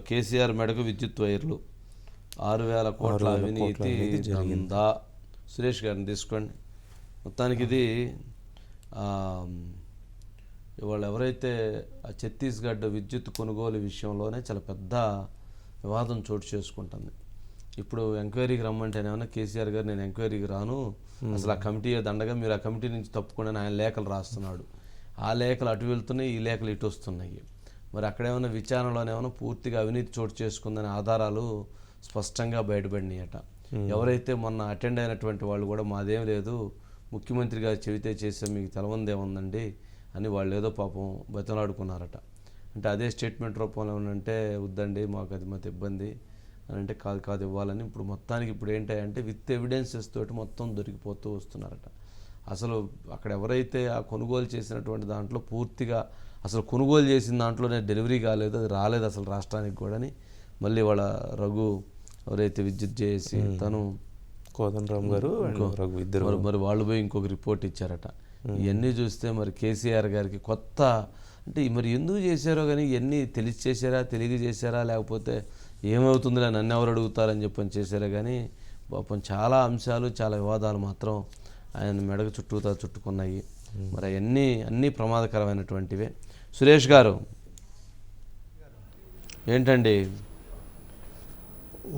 కేసీఆర్ మెడకు విద్యుత్ వైర్లు. ఆరు వేల కోట్ల అవినీతి జరిగింది. సురేష్ గారిని తీసుకోండి. మొత్తానికి ఇది ఇవాళ ఎవరైతే ఆ ఛత్తీస్గఢ్ విద్యుత్ కొనుగోలు విషయంలోనే చాలా పెద్ద వివాదం చోటు చేసుకుంటుంది. ఇప్పుడు ఎంక్వైరీకి రమ్మంటేనేమన్నా కేసీఆర్ గారు నేను ఎంక్వైరీకి రాను. అసలు ఆ కమిటీ దండగా మీరు ఆ కమిటీ నుంచి తప్పుకుండా ఆయన లేఖలు రాస్తున్నాడు. ఆ లేఖలు అటు వెళ్తున్నాయి ఈ లేఖలు ఇటు వస్తున్నాయి. మరి అక్కడేమైనా విచారణలోనేమైనా పూర్తిగా అవినీతి చోటు చేసుకుందనే ఆధారాలు స్పష్టంగా బయటపడినాయట. ఎవరైతే మొన్న అటెండ్ అయినటువంటి వాళ్ళు కూడా మాదేం లేదు ముఖ్యమంత్రి గారు చెబితే చేసే మీకు తెలవందేముందండి అని వాళ్ళు ఏదో పాపం బతిలాడుకున్నారట అంటే అదే స్టేట్మెంట్ రూపంలో ఏమనంటే వద్దండి మాకు అది మాకు ఇబ్బంది అని అంటే కాదు కాదు ఇవ్వాలని ఇప్పుడు మొత్తానికి ఇప్పుడు ఏంటంటే విత్ ఎవిడెన్సెస్ తోటి మొత్తం దొరికిపోతూ వస్తున్నారట. అసలు అక్కడ ఎవరైతే ఆ కొనుగోలు చేసినటువంటి దాంట్లో పూర్తిగా అసలు కొనుగోలు చేసిన దాంట్లోనే డెలివరీ కాలేదు అది రాలేదు అసలు రాష్ట్రానికి కూడాని. మళ్ళీ వాళ్ళ రఘు ఎవరైతే విద్యుత్ చేసి తను కోదండరామ్ గారు రఘు ఇద్దరు. మరి మరి వాళ్ళు పోయి ఇంకొక రిపోర్ట్ ఇచ్చారట. ఇవన్నీ చూస్తే మరి కేసీఆర్ గారికి కొత్త అంటే మరి ఎందుకు చేశారో కానీ ఇవన్నీ తెలిసి చేశారా తెలియ చేశారా లేకపోతే ఏమవుతుందిలే నన్ను ఎవరు అడుగుతారని చెప్పని చేశారా కానీ పాపం చాలా అంశాలు చాలా వివాదాలు మాత్రం ఆయన మెడకు చుట్టూతా చుట్టుకున్నాయి. మరి అవన్నీ అన్నీ ప్రమాదకరమైనటువంటివే. సురేష్ గారు ఏంటండి?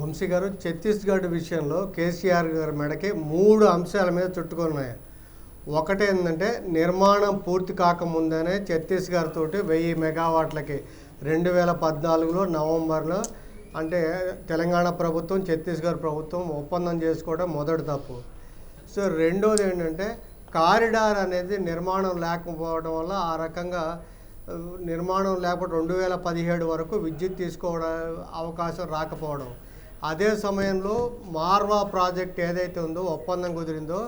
వంశీ గారు ఛత్తీస్గఢ్ విషయంలో కేసీఆర్ గారి మెడకి మూడు అంశాల మీద చుట్టుకున్నాయి. ఒకటి ఏంటంటే నిర్మాణం పూర్తి కాకముందనే ఛత్తీస్గఢ్ తోటి వెయ్యి మెగావాట్లకి రెండు వేల పద్నాలుగులో నవంబర్లో అంటే తెలంగాణ ప్రభుత్వం ఛత్తీస్గఢ్ ప్రభుత్వం ఒప్పందం చేసుకోవడం మొదటి తప్పు. సో రెండోది ఏంటంటే కారిడార్ అనేది నిర్మాణం లేకపోవడం వల్ల ఆ రకంగా నిర్మాణం లేకపోతే రెండు వేల పదిహేడు వరకు విద్యుత్ తీసుకోవడం అవకాశం రాకపోవడం. అదే సమయంలో మార్వా ప్రాజెక్ట్ ఏదైతే ఉందో ఒప్పందం కుదిరిందో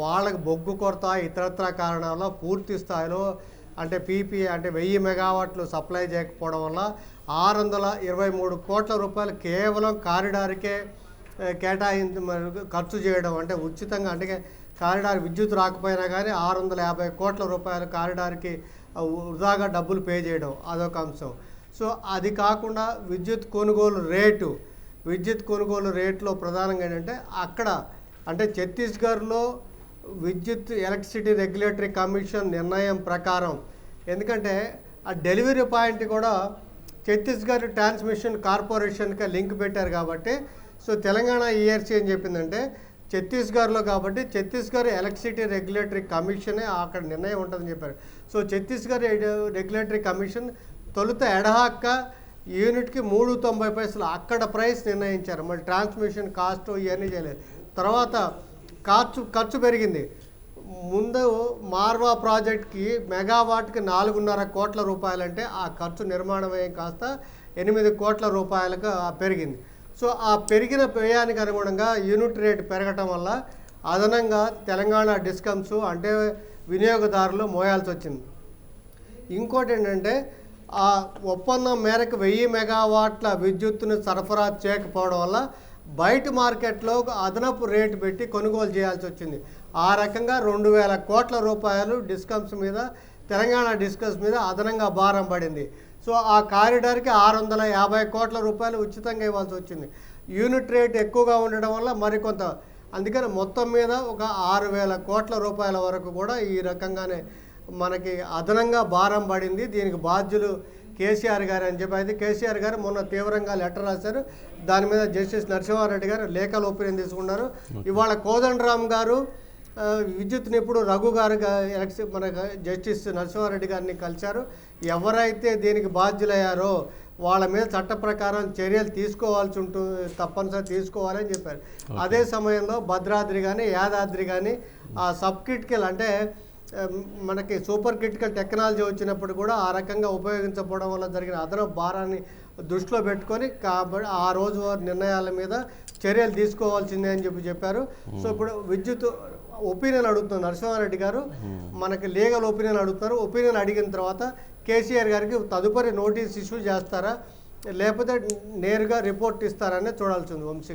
వాళ్ళకి బొగ్గు కొరత ఇతరత్ర కారణాల పూర్తి స్థాయిలో అంటే పీపీ అంటే వెయ్యి మెగావాట్లు సప్లై చేయకపోవడం వల్ల ఆరు వందల ఇరవై మూడు కోట్ల రూపాయలు కేవలం కారిడార్కే కేటాయింపు కేటాయించి మరి ఖర్చు చేయడం అంటే ఉచితంగా అంటే కారిడార్ విద్యుత్ రాకపోయినా కానీ ఆరు వందల యాభై కోట్ల రూపాయలు కారిడార్కి వృధాగా డబ్బులు పే చేయడం అదొక అంశం. సో అది కాకుండా విద్యుత్ కొనుగోలు రేటు విద్యుత్ కొనుగోలు రేట్లో ప్రధానంగా ఏంటంటే అక్కడ అంటే ఛత్తీస్గఢ్లో విద్యుత్ ఎలక్ట్రిసిటీ రెగ్యులేటరీ కమిషన్ నిర్ణయం ప్రకారం ఎందుకంటే ఆ డెలివరీ పాయింట్ కూడా ఛత్తీస్గఢ్ ట్రాన్స్మిషన్ కార్పొరేషన్కి లింక్ పెట్టారు కాబట్టి సో తెలంగాణ ఈఆర్సీ ఏం చెప్పిందంటే ఛత్తీస్గఢ్లో కాబట్టి ఛత్తీస్గఢ్ ఎలక్ట్రిసిటీ రెగ్యులేటరీ కమిషనే అక్కడ నిర్ణయం ఉంటుందని చెప్పారు. సో ఛత్తీస్గఢ్ రెగ్యులేటరీ కమిషన్ తొలుత ఎడహాక్క యూనిట్కి మూడు తొంభై పైసలు అక్కడ ప్రైస్ నిర్ణయించారు. మళ్ళీ ట్రాన్స్మిషన్ కాస్ట్ ఇవన్నీ చేయలేదు. తర్వాత ఖర్చు ఖర్చు పెరిగింది. ముందు మార్వా ప్రాజెక్ట్కి మెగావాట్కి నాలుగున్నర కోట్ల రూపాయలంటే ఆ ఖర్చు నిర్మాణ వ్యయం కాస్త ఎనిమిది కోట్ల రూపాయలకు పెరిగింది. సో ఆ పెరిగిన వ్యయానికి అనుగుణంగా యూనిట్ రేట్ పెరగటం వల్ల అదనంగా తెలంగాణ డిస్కమ్స్ అంటే వినియోగదారులు మోయాల్సి వచ్చింది. ఇంకోటి ఏంటంటే ఆ ఒప్పందం మేరకు వెయ్యి మెగావాట్ల విద్యుత్తును సరఫరా చేయకపోవడం వల్ల బయట మార్కెట్లో అదనపు రేటు పెట్టి కొనుగోలు చేయాల్సి వచ్చింది. ఆ రకంగా రెండు వేల కోట్ల రూపాయలు డిస్కమ్స్ మీద తెలంగాణ డిస్కమ్స్ మీద అదనంగా భారం పడింది. సో ఆ కారిడార్కి ఆరు వందల యాభై కోట్ల రూపాయలు ఉచితంగా ఇవ్వాల్సి వచ్చింది. యూనిట్ రేట్ ఎక్కువగా ఉండడం వల్ల మరికొంత అందుకని మొత్తం మీద ఒక ఆరు వేల కోట్ల రూపాయల వరకు కూడా ఈ రకంగానే మనకి అదనంగా భారం పడింది. దీనికి బాధ్యులు కేసీఆర్ గారు అని చెప్పి అయితే కేసీఆర్ గారు మొన్న తీవ్రంగా లెటర్ రాశారు. దాని మీద జస్టిస్ నరసింహారెడ్డి గారు లేఖలు ఒపీనియన్ తీసుకున్నారు. ఇవాళ కోదండరామ్ గారు ఆ, విద్యుత్ నిపుణుడు రఘు గారు ఎలక్సి మన జస్టిస్ నరసింహారెడ్డి గారిని కలిశారు. ఎవరైతే దీనికి బాధ్యులయ్యారో వాళ్ళ మీద చట్ట ప్రకారం చర్యలు తీసుకోవాల్సి ఉంటుంది తప్పనిసరి తీసుకోవాలని చెప్పారు. అదే సమయంలో భద్రాద్రి కానీ యాదాద్రి కానీ ఆ సబ్ క్రిటికల్ అంటే మనకి సూపర్ క్రిటికల్ టెక్నాలజీ వచ్చినప్పుడు కూడా ఆ రకంగా ఉపయోగించకపోవడం వల్ల జరిగిన అదనపు భారాన్ని దృష్టిలో పెట్టుకొని కాబట్టి ఆ రోజు నిర్ణయాల మీద చర్యలు తీసుకోవాల్సిందే అని చెప్పి చెప్పారు. సో ఇప్పుడు విద్యుత్ ఒపీనియన్ అడుగుతున్నారు నరసింహారెడ్డి గారు. మనకి లీగల్ ఒపీనియన్ అడుగుతున్నారు ఒపీనియన్ అడిగిన తర్వాత కేసీఆర్ గారికి తదుపరి నోటీస్ ఇష్యూ చేస్తారా? లేకపోతే నేరుగా రిపోర్ట్ ఇస్తారనే చూడాల్సింది వంశీ గారు.